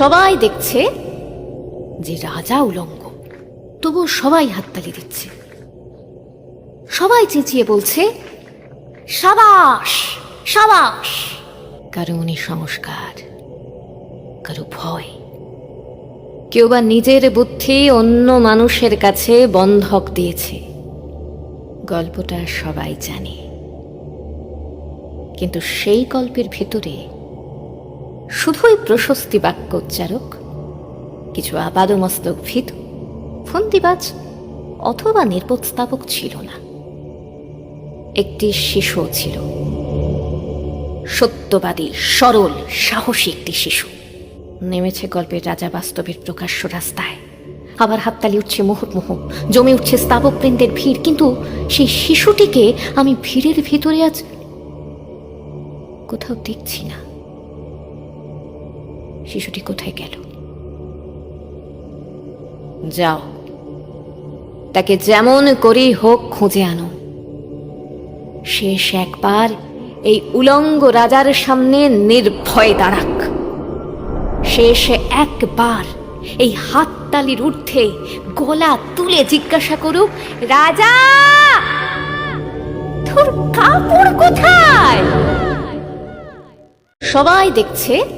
সবাই দেখছে যে রাজা উলঙ্গ। তবু সবাই হাততালি দিচ্ছে। সবাই চেঁচিয়ে বলছে, সাবাস সাবাস। কারও উনি সংস্কার কারও ভয়। কেউ বা নিজের বুদ্ধি অন্য মানুষের কাছে বন্ধক দিয়েছে। গল্পটা সবাই জানে। কিন্তু সেই গল্পের ভেতরে শুধুই প্রশস্তি বাক্য উচ্চারক কিছু আপাদমস্তক ভীত, ফন্দিবাজ, অথবা নির্বোধস্থাপক ছিল না। একটি শিশু ছিল। সত্যবাদী, সরল, সাহসী একটি শিশু। নেমেছে গল্পের রাজা বাস্তবের প্রকাশ্য রাস্তায়। আবার হাততালি উঠছে মুহুর্মুহ জমে উঠছে স্থাবকবৃন্দের ভিড়, কিন্তু সেই শিশুটিকে আমি ভিড়ের ভিতরে আজ কোথাও দেখছি না। শিশুটি কোথায় গেল? যাও। তাকে যেমন করেই হোক খুঁজে আনো। শেষ একবার এই উলঙ্গ রাজার সামনে নির্ভয় দাঁড়াক। শেষ একবার এই হাততালির ঊর্ধ্বে গলা তুলে জিজ্ঞাসা করুক রাজা তোর কাপড় কোথায়? সবাই দেখছে